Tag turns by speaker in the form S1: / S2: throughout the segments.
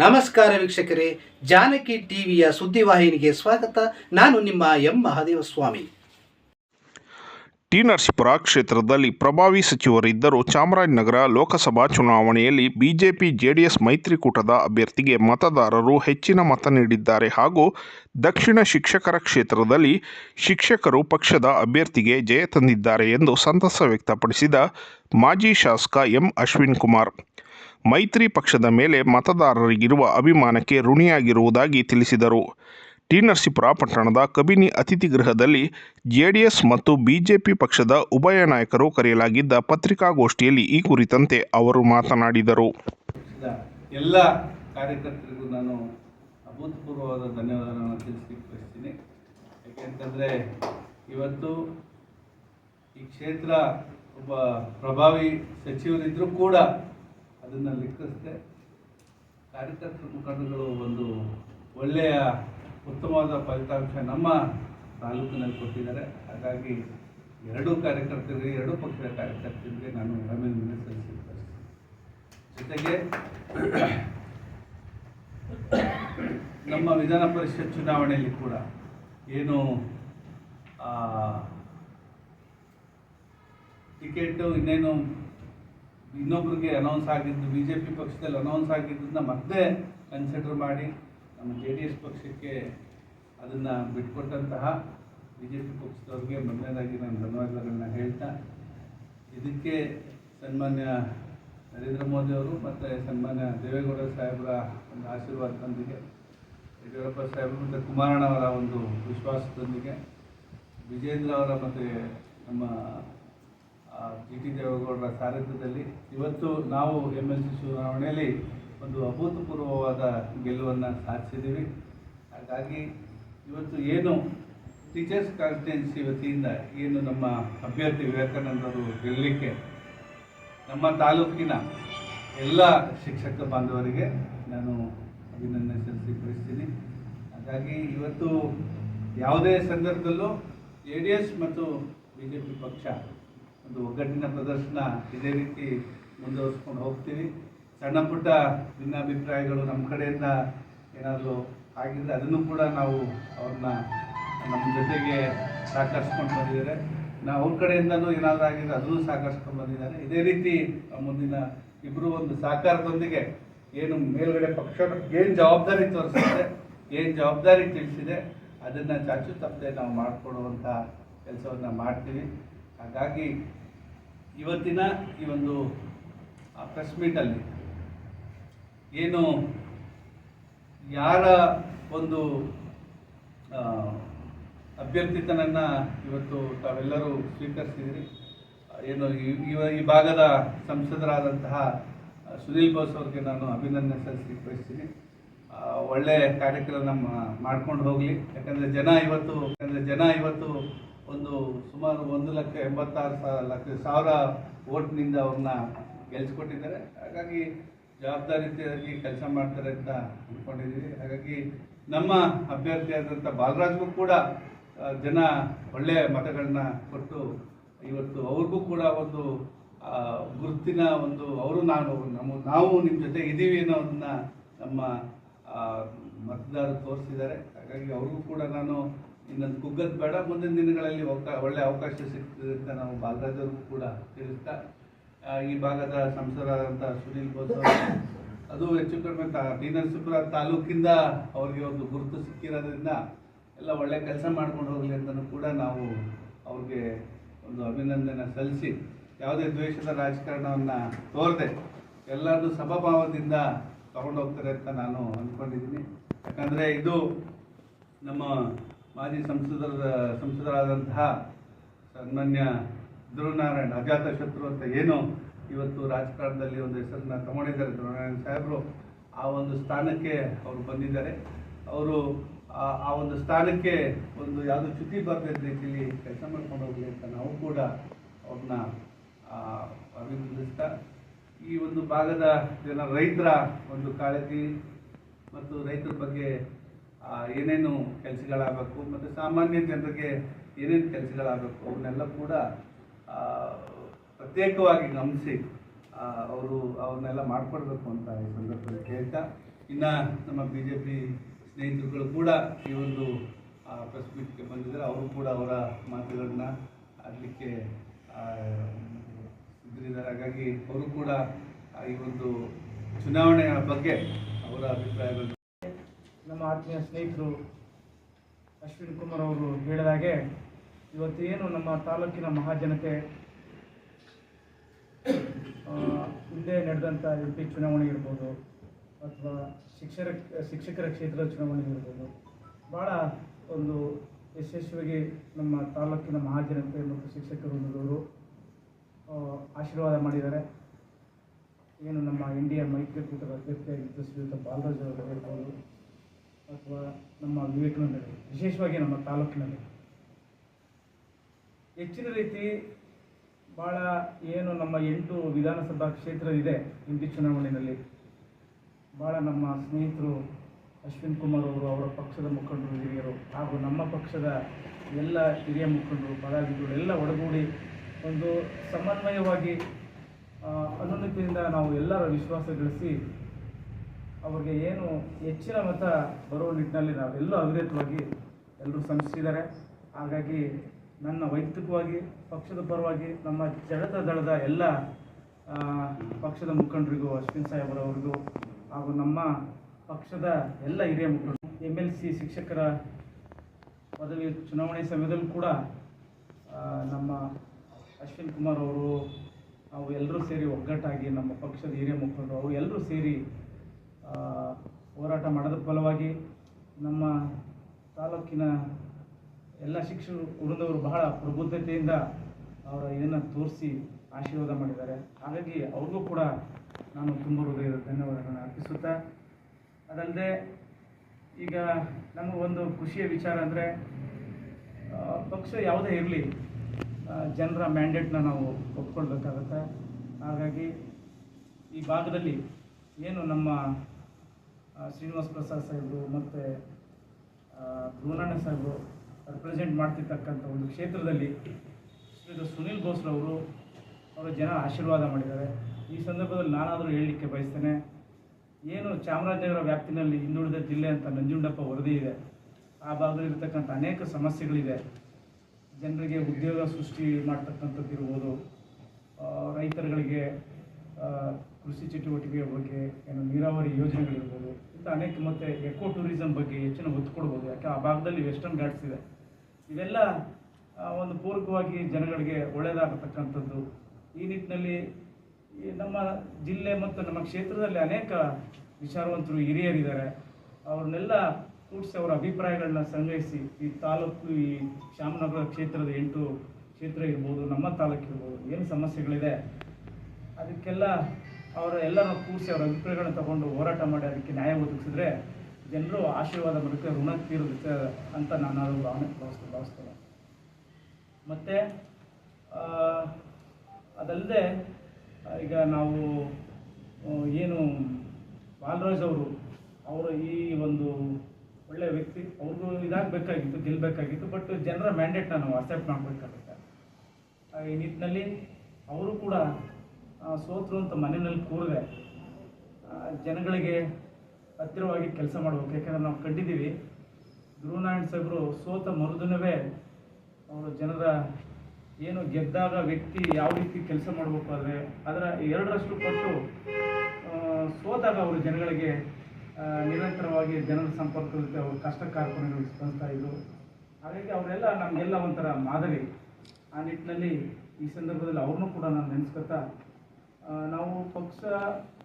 S1: ನಮಸ್ಕಾರ ವೀಕ್ಷಕರೇ, ಜಾನಕಿ ಟಿವಿಯ ಸುದ್ದಿವಾಹಿನಿಗೆ ಸ್ವಾಗತ. ನಾನು ನಿಮ್ಮ ಎಂ. ಮಹಾದೇವ ಸ್ವಾಮಿ
S2: ಟಿ ನರಸೀಪುರ ಕ್ಷೇತ್ರದಲ್ಲಿ ಪ್ರಭಾವಿ ಸಚಿವರಿದ್ದರೂ ಚಾಮರಾಜನಗರ ಲೋಕಸಭಾ ಚುನಾವಣೆಯಲ್ಲಿ ಬಿಜೆಪಿ, ಜೆಡಿಎಸ್ ಮೈತ್ರಿಕೂಟದ ಅಭ್ಯರ್ಥಿಗೆ ಮತದಾರರು ಹೆಚ್ಚಿನ ಮತ ನೀಡಿದ್ದಾರೆ ಹಾಗೂ ದಕ್ಷಿಣ ಶಿಕ್ಷಕರ ಕ್ಷೇತ್ರದಲ್ಲಿ ಶಿಕ್ಷಕರು ಪಕ್ಷದ ಅಭ್ಯರ್ಥಿಗೆ ಜಯ ತಂದಿದ್ದಾರೆ ಎಂದು ಸಂತಸ ವ್ಯಕ್ತಪಡಿಸಿದ ಮಾಜಿ ಶಾಸಕ ಎಂ. ಅಶ್ವಿನ್ ಕುಮಾರ್ ಮೈತ್ರಿ ಪಕ್ಷದ ಮೇಲೆ ಮತದಾರರಿಗಿರುವ ಅಭಿಮಾನಕ್ಕೆ ಋಣಿಯಾಗಿರುವುದಾಗಿ ತಿಳಿಸಿದರು. ಟಿ. ನರಸೀಪುರ ಪಟ್ಟಣದ ಕಬಿನಿ ಅತಿಥಿ ಗೃಹದಲ್ಲಿ ಜೆಡಿಎಸ್ ಮತ್ತು ಬಿಜೆಪಿ ಪಕ್ಷದ ಉಭಯ ನಾಯಕರು ಕರೆಯಲಾಗಿದ್ದ ಪತ್ರಿಕಾಗೋಷ್ಠಿಯಲ್ಲಿ ಈ ಕುರಿತಂತೆ ಅವರು ಮಾತನಾಡಿದರು.
S3: ಎಲ್ಲ ಕಾರ್ಯಕರ್ತರಿಗೂ ನಾನು ಅಭೂತಪೂರ್ವವಾದ ಧನ್ಯವಾದಗಳನ್ನು ತಿಳಿಸಲಿಕ್ಕೆ ಬಯಸ್ತೀನಿ ಯಾಕೆಂತಂದರೆ ಇವತ್ತು ಈ ಕ್ಷೇತ್ರ ಒಬ್ಬ ಪ್ರಭಾವಿ ಸಚಿವರಿದ್ದರೂ ಕೂಡ ಅದನ್ನು ಲೆಕ್ಕಿಸದೆ ಕಾರ್ಯಕರ್ತರ ಮುಖಂಡಗಳು ಒಂದು ಒಳ್ಳೆಯ ಉತ್ತಮವಾದ ಫಲಿತಾಂಶ ನಮ್ಮ ತಾಲೂಕಿನಲ್ಲಿ ಕೊಟ್ಟಿದ್ದಾರೆ. ಹಾಗಾಗಿ ಎರಡೂ ಕಾರ್ಯಕರ್ತರಿಗೆ, ಎರಡೂ ಪಕ್ಷದ ಕಾರ್ಯಕರ್ತರಿಗೆ ನಾನು ಅಭಿನಂದನೆ ಸಲ್ಲಿಸಿದ್ದೇನೆ ಜೊತೆಗೆ ನಮ್ಮ ವಿಧಾನ ಪರಿಷತ್ ಚುನಾವಣೆಯಲ್ಲಿ ಕೂಡ ಏನು ಟಿಕೆಟು ಇನ್ನೇನು ಇನ್ನೊಬ್ರಿಗೆ ಅನೌನ್ಸ್ ಆಗಿದ್ದು ಬಿ ಜೆ ಪಿ ಪಕ್ಷದಲ್ಲಿ ಅನೌನ್ಸ್ ಆಗಿದ್ದನ್ನ ಮತ್ತೆ ಕನ್ಸಿಡರ್ ಮಾಡಿ, ನಮ್ಮ ಜೆ ಡಿ ಎಸ್ ಪಕ್ಷಕ್ಕೆ ಅದನ್ನು ಬಿಟ್ಕೊಟ್ಟಂತಹ ಬಿ ಜೆ ಪಿ ಪಕ್ಷದವ್ರಿಗೆ ಮೊದಲನೇದಾಗಿ ನಾನು ಧನ್ಯವಾದಗಳನ್ನ ಹೇಳ್ತಾ, ಇದಕ್ಕೆ ಸನ್ಮಾನ್ಯ ನರೇಂದ್ರ ಮೋದಿ ಅವರು ಮತ್ತು ಸನ್ಮಾನ್ಯ ದೇವೇಗೌಡ ಸಾಹೇಬರ ಒಂದು ಆಶೀರ್ವಾದದೊಂದಿಗೆ ಯಡಿಯೂರಪ್ಪ ಸಾಹೇಬರು ಮತ್ತು ಕುಮಾರಣ್ಣವರ ಒಂದು ವಿಶ್ವಾಸದೊಂದಿಗೆ ವಿಜೇಂದ್ರ ಅವರ ಮತ್ತು ನಮ್ಮ ಜಿ ಟಿ ದೇವೇಗೌಡರ ಸಾರಥ್ಯದಲ್ಲಿ ಇವತ್ತು ನಾವು ಎಂ ಎಲ್ ಸಿ ಚುನಾವಣೆಯಲ್ಲಿ ಒಂದು ಅಭೂತಪೂರ್ವವಾದ ಗೆಲುವನ್ನು ಸಾಧಿಸಿದ್ದೀವಿ. ಹಾಗಾಗಿ ಇವತ್ತು ಏನು ಟೀಚರ್ಸ್ ಕಾನ್ಸ್ಟಿಟ್ಯೂನ್ಸಿ ವತಿಯಿಂದ ಏನು ನಮ್ಮ ಅಭ್ಯರ್ಥಿ ವಿವೇಕಾನಂದರು ಗೆಲ್ಲಲಿಕ್ಕೆ ನಮ್ಮ ತಾಲೂಕಿನ ಎಲ್ಲ ಶಿಕ್ಷಕ ಬಾಂಧವರಿಗೆ ನಾನು ಅಭಿನಂದನೆ ಬಯಸ್ತೀನಿ ಹಾಗಾಗಿ ಇವತ್ತು ಯಾವುದೇ ಸಂದರ್ಭದಲ್ಲೂ ಜೆ ಡಿ ಎಸ್ ಮತ್ತು ಬಿ ಜೆ ಪಿ ಪಕ್ಷ ಒಂದು ಒಗ್ಗಟ್ಟಿನ ಪ್ರದರ್ಶನ ಇದೇ ರೀತಿ ಮುಂದುವರಿಸ್ಕೊಂಡು ಹೋಗ್ತೀವಿ. ಸಣ್ಣ ಪುಟ್ಟ ಭಿನ್ನಾಭಿಪ್ರಾಯಗಳು ನಮ್ಮ ಕಡೆಯಿಂದ ಏನಾದರೂ ಆಗಿದ್ರೆ ಅದನ್ನು ಕೂಡ ನಾವು ಅವ್ರನ್ನ ನಮ್ಮ ಜೊತೆಗೆ ಸಹಕರಿಸ್ಕೊಂಡು ಬಂದಿದ್ದಾರೆ. ನಾವು ಅವ್ರ ಕಡೆಯಿಂದನೂ ಏನಾದರೂ ಆಗಿದ್ರೆ ಅದನ್ನು ಸಹಕರಿಸ್ಕೊಂಡು ಬಂದಿದ್ದಾರೆ. ಇದೇ ರೀತಿ ಮುಂದಿನ ಇಬ್ಬರು ಒಂದು ಸಹಕಾರದೊಂದಿಗೆ ಏನು ಮೇಲ್ಗಡೆ ಪಕ್ಷ ಏನು ಜವಾಬ್ದಾರಿ ತೋರಿಸಿದೆ, ಏನು ಜವಾಬ್ದಾರಿ ತಿಳಿಸಿದೆ, ಅದನ್ನು ಚಾಚು ತಪ್ಪದೆ ನಾವು ಮಾಡಿಕೊಡುವಂಥ ಕೆಲಸವನ್ನು ಮಾಡ್ತೀವಿ. ಹಾಗಾಗಿ ಇವತ್ತಿನ ಈ ಒಂದು ಪ್ರೆಸ್ ಮೀಟಲ್ಲಿ ಏನು ಯಾರ ಒಂದು ಅಭ್ಯರ್ಥಿತನನ್ನು ಇವತ್ತು ತಾವೆಲ್ಲರೂ ಸ್ವೀಕರಿಸಿದಿರಿ. ಏನು ಈ- ಭಾಗದ ಸಂಸದರಾದಂತಹ ಸುನೀಲ್ ಬೋಸ್ ಅವ್ರಿಗೆ ನಾನು ಅಭಿನಂದನೆ ಸಲ್ಲಿಸಲಿಕ್ಕೆ ಬಯಸ್ತೀನಿ. ಆ, ಒಳ್ಳೆ ಕಾರ್ಯಕ್ರಮ ಮಾಡ್ಕೊಂಡು ಹೋಗಲಿ. ಯಾಕಂದರೆ ಜನ ಇವತ್ತು ಯಾಕಂದರೆ ಜನ ಇವತ್ತು ಒಂದು ಸುಮಾರು ಒಂದು ಲಕ್ಷ ಎಂಬತ್ತಾರು ಲಕ್ಷ, ಸಾವಿರ ಓಟ್ನಿಂದ ಅವ್ರನ್ನ ಗೆಲ್ಸ್ಕೊಟ್ಟಿದ್ದಾರೆ. ಹಾಗಾಗಿ ಜವಾಬ್ದಾರಿಯಾಗಿ ಕೆಲಸ ಮಾಡ್ತಾರೆ ಅಂತ ಅಂದ್ಕೊಂಡಿದ್ದೀವಿ ಹಾಗಾಗಿ ನಮ್ಮ ಅಭ್ಯರ್ಥಿಯಾದಂಥ ಬಾಲರಾಜ್ಗೂ ಕೂಡ ಜನ ಒಳ್ಳೆಯ ಮತಗಳನ್ನ ಕೊಟ್ಟು ಇವತ್ತು ಅವ್ರಿಗೂ ಕೂಡ ಒಂದು ಗುರುತಿನ ಒಂದು ಅವರು ನಾನು, ನಮ್ಮ, ನಾವು ನಿಮ್ಮ ಜೊತೆ ಇದ್ದೀವಿ ಅನ್ನೋದನ್ನ ನಮ್ಮ ಮತದಾರರು ತೋರಿಸಿದ್ದಾರೆ. ಹಾಗಾಗಿ ಅವ್ರಿಗೂ ಕೂಡ ನಾನು ಇನ್ನೊಂದು ಕುಗ್ಗದ್ ಬೇಡ, ಮುಂದಿನ ದಿನಗಳಲ್ಲಿ ಒಳ್ಳೆ ಅವಕಾಶ ಸಿಗ್ತದೆ ಅಂತ ನಾವು ಭಾಗರಾಜವ್ರಿಗೂ ಕೂಡ ತಿಳಿಸ್ತಾ ಈ ಭಾಗದ ಸಂಸದರಾದಂಥ ಸುನೀಲ್ ಬೋಸ್ ಅದು ಹೆಚ್ಚು ಕಡಿಮೆ ಟಿ ತಾಲೂಕಿಂದ ಅವರಿಗೆ ಒಂದು ಗುರುತು ಸಿಕ್ಕಿರೋದ್ರಿಂದ ಎಲ್ಲ ಒಳ್ಳೆ ಕೆಲಸ ಮಾಡ್ಕೊಂಡು ಹೋಗಲಿ ಅಂತಲೂ ಕೂಡ ನಾವು ಅವ್ರಿಗೆ ಒಂದು ಅಭಿನಂದನೆ ಸಲ್ಲಿಸಿ, ಯಾವುದೇ ದ್ವೇಷದ ರಾಜಕಾರಣವನ್ನು ತೋರದೆ ಎಲ್ಲರನ್ನೂ ಸಮಭಾವದಿಂದ ತಗೊಂಡೋಗ್ತಾರೆ ಅಂತ ನಾನು ಅಂದ್ಕೊಂಡಿದ್ದೀನಿ ಯಾಕಂದರೆ ಇದು ನಮ್ಮ ಮಾಜಿ ಸಂಸದರ, ಸಂಸದರಾದಂತಹ ಸನ್ಮಾನ್ಯ ಧ್ರುವನಾರಾಯಣ್, ಅಜಾತ ಶತ್ರು ಅಂತ ಏನು ಇವತ್ತು ರಾಜಕಾರಣದಲ್ಲಿ ಒಂದು ಹೆಸರನ್ನ ತಗೊಂಡಿದ್ದಾರೆ ಧ್ರುವನಾರಾಯಣ ಸಾಹೇಬರು. ಆ ಒಂದು ಸ್ಥಾನಕ್ಕೆ ಅವರು ಬಂದಿದ್ದಾರೆ. ಅವರು ಆ ಒಂದು ಸ್ಥಾನಕ್ಕೆ ಒಂದು ಯಾವುದೋ ಚ್ಯುತಿ ಬರದೇ ರೀತಿಯಲ್ಲಿ ಕೆಲಸ ಮಾಡ್ಕೊಂಡು ಹೋಗಲಿ ಅಂತ ನಾವು ಕೂಡ ಅವ್ರನ್ನ ಅಭಿನಂದಿಸ್ತಾ, ಈ ಒಂದು ಭಾಗದ ಜನ ರೈತರ ಒಂದು ಕಾಳಜಿ ಮತ್ತು ರೈತರ ಬಗ್ಗೆ ಏನೇನು ಕೆಲಸಗಳಾಗಬೇಕು ಮತ್ತು ಸಾಮಾನ್ಯ ಜನರಿಗೆ ಏನೇನು ಕೆಲಸಗಳಾಗಬೇಕು ಅವನ್ನೆಲ್ಲ ಕೂಡ ಪ್ರತ್ಯೇಕವಾಗಿ ಗಮನಿಸಿ ಅವರು ಅವ್ರನ್ನೆಲ್ಲ ಮಾಡಿಕೊಡ್ಬೇಕು ಅಂತ ಈ ಸಂದರ್ಭದಲ್ಲಿ ಕೇಳ್ತಾ, ಇನ್ನು ನಮ್ಮ ಬಿ ಜೆ ಪಿ ಸ್ನೇಹಿತರುಗಳು ಕೂಡ ಈ ಒಂದು ಪ್ರೆಸ್ ಮೀಟ್ಗೆ ಬಂದಿದ್ದಾರೆ. ಅವರು ಕೂಡ ಅವರ ಮಾತುಗಳನ್ನ ಆಡಲಿಕ್ಕೆ ಇದ್ದಿದ್ದಾರೆ ಹಾಗಾಗಿ ಅವರು ಕೂಡ ಈ ಒಂದು ಚುನಾವಣೆಯ ಬಗ್ಗೆ ಅವರ ಅಭಿಪ್ರಾಯಗಳು
S4: ನಮ್ಮ ಆತ್ಮೀಯ ಸ್ನೇಹಿತರು ಅಶ್ವಿನ್ ಕುಮಾರ್ ಅವರು ಹೇಳಿದಾಗೆ ಇವತ್ತೇನು ನಮ್ಮ ತಾಲೂಕಿನ ಮಹಾಜನತೆ ಹಿಂದೆ ನಡೆದಂಥ ಎಂ ಪಿ ಚುನಾವಣೆ ಇರ್ಬೋದು, ಅಥವಾ ಶಿಕ್ಷರ, ಶಿಕ್ಷಕರ ಕ್ಷೇತ್ರದ ಚುನಾವಣೆ ಇರ್ಬೋದು ಭಾಳ ಒಂದು ಯಶಸ್ವಿಯಾಗಿ ನಮ್ಮ ತಾಲೂಕಿನ ಮಹಾಜನತೆ ಮತ್ತು ಶಿಕ್ಷಕರು ಅನ್ನೋದವರು ಆಶೀರ್ವಾದ ಮಾಡಿದ್ದಾರೆ. ಏನು ನಮ್ಮ ಇಂಡಿಯಾ ಮೈತ್ರಿಕೂಟದ ಅಭ್ಯರ್ಥಿಯಾಗಿದ್ದ ಶ್ರೀಯುತ ಬಾಲರಾಜ್ ಅವರು ಹೇಳ್ಬೋದು. ಅಥವಾ ನಮ್ಮ ವಿವೇಕಾನಂದರಲ್ಲಿ ವಿಶೇಷವಾಗಿ ನಮ್ಮ ತಾಲೂಕಿನಲ್ಲಿ. ಹೆಚ್ಚಿನ ರೀತಿ ಭಾಳ ಏನು ನಮ್ಮ ಎಂಟು ವಿಧಾನಸಭಾ ಕ್ಷೇತ್ರ ಇದೆ ಹಿಂದಿ ಚುನಾವಣೆಯಲ್ಲಿ. ಭಾಳ ನಮ್ಮ ಸ್ನೇಹಿತರು ಅಶ್ವಿನ್ ಕುಮಾರ್ ಅವರು, ಅವರ ಪಕ್ಷದ ಮುಖಂಡರು, ಹಿರಿಯರು ಹಾಗೂ ನಮ್ಮ ಪಕ್ಷದ ಎಲ್ಲ ಹಿರಿಯ ಮುಖಂಡರು, ಪದಾಧಿಕಾರಿಗಳು ಎಲ್ಲ ಒಡಗೂಡಿ ಒಂದು ಸಮನ್ವಯವಾಗಿ ಅನುನ್ನತಿಯಿಂದ ನಾವು ಎಲ್ಲರ ವಿಶ್ವಾಸ ಗಳಿಸಿ ಅವ್ರಿಗೆ ಏನು ಹೆಚ್ಚಿನ ಮತ ಬರುವ ನಿಟ್ಟಿನಲ್ಲಿ ನಾವೆಲ್ಲೂ ಅವಿರತವಾಗಿ ಎಲ್ಲರೂ ಶ್ರಮಿಸಿದ್ದಾರೆ ಹಾಗಾಗಿ ನನ್ನ ವೈಯಕ್ತಿಕವಾಗಿ, ಪಕ್ಷದ ಪರವಾಗಿ, ನಮ್ಮ ಜಡತ ದಳದ ಎಲ್ಲ ಪಕ್ಷದ ಮುಖಂಡರಿಗೂ, ಅಶ್ವಿನ್ ಸಾಹೇಬರವ್ರಿಗೂ ಹಾಗೂ ನಮ್ಮ ಪಕ್ಷದ ಎಲ್ಲ ಹಿರಿಯ ಮುಖಂಡರು, ಎಂ ಎಲ್ ಸಿ ಶಿಕ್ಷಕರ ಪದವಿ ಚುನಾವಣೆ ಸಮಯದಲ್ಲೂ ಕೂಡ ನಮ್ಮ ಅಶ್ವಿನ್ ಕುಮಾರ್ ಅವರು ನಾವು ಎಲ್ಲರೂ ಸೇರಿ ಒಗ್ಗಟ್ಟಾಗಿ ನಮ್ಮ ಪಕ್ಷದ ಹಿರಿಯ ಮುಖಂಡರು ಅವರು ಎಲ್ಲರೂ ಸೇರಿ ಹೋರಾಟ ಮಾಡೋದ್ರ ಫಲವಾಗಿ ನಮ್ಮ ತಾಲೂಕಿನ ಎಲ್ಲ ಶಿಕ್ಷಕರು ವೃಂದವರು ಬಹಳ ಪ್ರಬುದ್ಧತೆಯಿಂದ ಅವರ ಇದನ್ನು ತೋರಿಸಿ ಆಶೀರ್ವಾದ ಮಾಡಿದ್ದಾರೆ. ಹಾಗಾಗಿ ಅವ್ರಿಗೂ ಕೂಡ ನಾನು ತುಂಬ ಹೃದಯದ ಧನ್ಯವಾದಗಳನ್ನು ಅರ್ಪಿಸುತ್ತಾ, ಅದಲ್ಲದೆ ಈಗ ನಮಗೆ ಒಂದು ಖುಷಿಯ ವಿಚಾರ ಅಂದರೆ ಪಕ್ಷ ಯಾವುದೇ ಇರಲಿ ಜನರ ಮ್ಯಾಂಡೇಟ್ನ ನಾವು ಒಪ್ಕೊಳ್ಬೇಕಾಗತ್ತೆ. ಹಾಗಾಗಿ ಈ ಭಾಗದಲ್ಲಿ ಏನು ನಮ್ಮ ಶ್ರೀನಿವಾಸ್ ಪ್ರಸಾದ್ ಸಾಹೇಬರು ಮತ್ತು ಧ್ರುವನಾರಾಯಣ ಸಾಹೇಬರು ರೆಪ್ರೆಸೆಂಟ್ ಮಾಡ್ತಿರ್ತಕ್ಕಂಥ ಒಂದು ಕ್ಷೇತ್ರದಲ್ಲಿ ಶ್ರೀಯುತ ಸುನಿಲ್ ಬೋಸ್ರವರು ಅವರ ಜನ ಆಶೀರ್ವಾದ ಮಾಡಿದ್ದಾರೆ. ಈ ಸಂದರ್ಭದಲ್ಲಿ ನಾನಾದರೂ ಹೇಳಲಿಕ್ಕೆ ಬಯಸ್ತೇನೆ. ಏನು ಚಾಮರಾಜನಗರ ವ್ಯಾಪ್ತಿನಲ್ಲಿ ಹಿಂದುಳಿದ ಜಿಲ್ಲೆ ಅಂತ ನಂಜುಂಡಪ್ಪ ವರದಿ ಇದೆ. ಆ ಭಾಗದಲ್ಲಿರ್ತಕ್ಕಂಥ ಅನೇಕ ಸಮಸ್ಯೆಗಳಿದೆ. ಜನರಿಗೆ ಉದ್ಯೋಗ ಸೃಷ್ಟಿ ಮಾಡ್ತಕ್ಕಂಥದ್ದು ಇರ್ಬೋದು ರೈತರುಗಳಿಗೆ ಕೃಷಿ ಚಟುವಟಿಕೆಯ ಬಗ್ಗೆ, ಏನು ನೀರಾವರಿ ಯೋಜನೆಗಳಿರ್ಬೋದು, ಇಂಥ ಅನೇಕ ಮತ್ತು ಎಕೋ ಟೂರಿಸಂ ಬಗ್ಗೆ ಹೆಚ್ಚಿನ ಒತ್ತು ಕೊಡ್ಬೋದು. ಯಾಕೆ? ಆ ಭಾಗದಲ್ಲಿ ವೆಸ್ಟರ್ನ್ ಘಾಟ್ಸ್ ಇದೆ. ಇವೆಲ್ಲ ಒಂದು ಪೂರಕವಾಗಿ ಜನಗಳಿಗೆ ಒಳ್ಳೆಯದಾಗತಕ್ಕಂಥದ್ದು. ಈ ನಿಟ್ಟಿನಲ್ಲಿ ನಮ್ಮ ಜಿಲ್ಲೆ ಮತ್ತು ನಮ್ಮ ಕ್ಷೇತ್ರದಲ್ಲಿ ಅನೇಕ ವಿಚಾರವಂತರು ಹಿರಿಯರಿದ್ದಾರೆ. ಅವ್ರನ್ನೆಲ್ಲ ಕೂಡಿಸಿ ಅವರ ಅಭಿಪ್ರಾಯಗಳನ್ನ ಸಂಗ್ರಹಿಸಿ, ಈ ತಾಲೂಕು, ಈ ಶಾಮನಗರ ಕ್ಷೇತ್ರದ ಎಂಟು ಕ್ಷೇತ್ರ ಇರ್ಬೋದು, ನಮ್ಮ ತಾಲೂಕು ಇರ್ಬೋದು ಏನು ಸಮಸ್ಯೆಗಳಿದೆ, ಅದಕ್ಕೆಲ್ಲ ಅವರ ಎಲ್ಲರನ್ನು ಕೂರಿಸಿ ಅವರ ಅಭಿಪ್ರಾಯಗಳನ್ನು ತಗೊಂಡು ಹೋರಾಟ ಮಾಡಿ ಅದಕ್ಕೆ ನ್ಯಾಯ ಒದಗಿಸಿದ್ರೆ ಜನರು ಆಶೀರ್ವಾದ ಬರುತ್ತೆ ಋಣ ತೀರುತ್ತೆ ಅಂತ ನಾನು ಭಾವನೆ ಭಾವಿಸ್ತಾ, ಭಾವಿಸ್ತೇನೆ. ಮತ್ತು ಅದಲ್ಲದೆ, ಈಗ ನಾವು ಏನು ಬಾಲರಾಜ್ ಅವರು ಅವರು ಈ ಒಂದು ಒಳ್ಳೆಯ ವ್ಯಕ್ತಿ, ಅವ್ರಿಗೂ ಇದಾಗಬೇಕಾಗಿತ್ತು ಗೆಲ್ಲಬೇಕಾಗಿತ್ತು ಬಟ್ ಜನರ ಮ್ಯಾಂಡೇಟ್ನ ನಾವು ಅಕ್ಸೆಪ್ಟ್ ಮಾಡಬೇಕಾಗುತ್ತೆ. ಈ ನಿಟ್ಟಿನಲ್ಲಿ ಅವರು ಕೂಡ ಸೋತರು ಅಂತ ಮನೆಯಲ್ಲಿ ಕೂರದೆ ಜನಗಳಿಗೆ ಹತ್ತಿರವಾಗಿ ಕೆಲಸ ಮಾಡಬೇಕು. ಯಾಕಂದರೆ ನಾವು ಕಂಡಿದ್ದೀವಿ ಧ್ರುವನಾರಾಯಣ ಸಾಹೇಬರು ಸೋತ ಮರುದಿನವೇ ಅವರು ಜನರ ಏನು ಗೆದ್ದಾಗ ವ್ಯಕ್ತಿ ಯಾವ ರೀತಿ ಕೆಲಸ ಮಾಡಬೇಕು ಆದರೆ ಅದರ ಎರಡರಷ್ಟು ಪಟ್ಟು ಸೋತಾಗ ಅವರು ಜನಗಳಿಗೆ ನಿರಂತರವಾಗಿ ಜನರ ಸಂಪರ್ಕದಲ್ಲಿ ಅವರು ಕಷ್ಟ ಕಾರ್ಯಕ್ರಮಗಳಿಗೆ ಸ್ಪಂದಿಸ್ತಾ ಇದ್ರು. ಹಾಗಾಗಿ ಅವರೆಲ್ಲ ನಮಗೆಲ್ಲ ಒಂಥರ ಮಾದರಿ. ಆ ನಿಟ್ಟಿನಲ್ಲಿ ಈ ಸಂದರ್ಭದಲ್ಲಿ ಅವ್ರನ್ನೂ ಕೂಡ ನಾನು ನೆನೆಸ್ಕೊತಾ ನಾವು ಪಕ್ಷ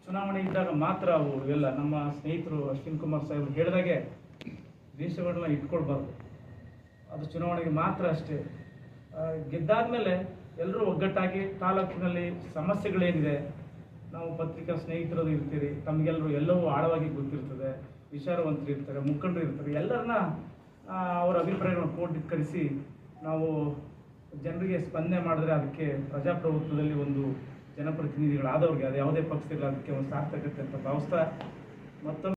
S4: ಚುನಾವಣೆ ಇದ್ದಾಗ ಮಾತ್ರ ಅವರು ಎಲ್ಲ ನಮ್ಮ ಸ್ನೇಹಿತರು ಅಶ್ವಿನ್ ಕುಮಾರ್ ಸಾಹೇಬ್ರು ಹೇಳಿದಾಗೆ ದೇಶಗಳನ್ನ ಇಟ್ಕೊಳ್ಬಾರ್ದು. ಅದು ಚುನಾವಣೆಗೆ ಮಾತ್ರ ಅಷ್ಟೇ. ಗೆದ್ದಾದ್ಮೇಲೆ ಎಲ್ಲರೂ ಒಗ್ಗಟ್ಟಾಗಿ ತಾಲೂಕಿನಲ್ಲಿ ಸಮಸ್ಯೆಗಳೇನಿದೆ, ನಾವು ಪತ್ರಿಕಾ ಸ್ನೇಹಿತರು ಇರ್ತೀರಿ ತಮಗೆಲ್ಲರೂ ಎಲ್ಲವೂ ಆಳವಾಗಿ ಗೊತ್ತಿರ್ತದೆ, ವಿಚಾರವಂತರು ಇರ್ತಾರೆ, ಮುಖಂಡರು ಇರ್ತಾರೆ, ಎಲ್ಲರನ್ನ ಅವರ ಅಭಿಪ್ರಾಯಗಳನ್ನು ಕ್ರೋಢೀಕರಿಸಿ ನಾವು ಜನರಿಗೆ ಸ್ಪಂದನೆ ಮಾಡಿದ್ರೆ ಅದಕ್ಕೆ ಪ್ರಜಾಪ್ರಭುತ್ವದಲ್ಲಿ ಒಂದು ಜನಪ್ರತಿನಿಧಿಗಳಾದವ್ರಿಗೆ ಅದು ಯಾವುದೇ ಪಕ್ಷ ಅದಕ್ಕೆ ಒಂದು ಸಾರ್ಥಕತೆ ಅಂತ ಭಾವಿಸ್ತಾ ಮತ್ತೊಮ್ಮೆ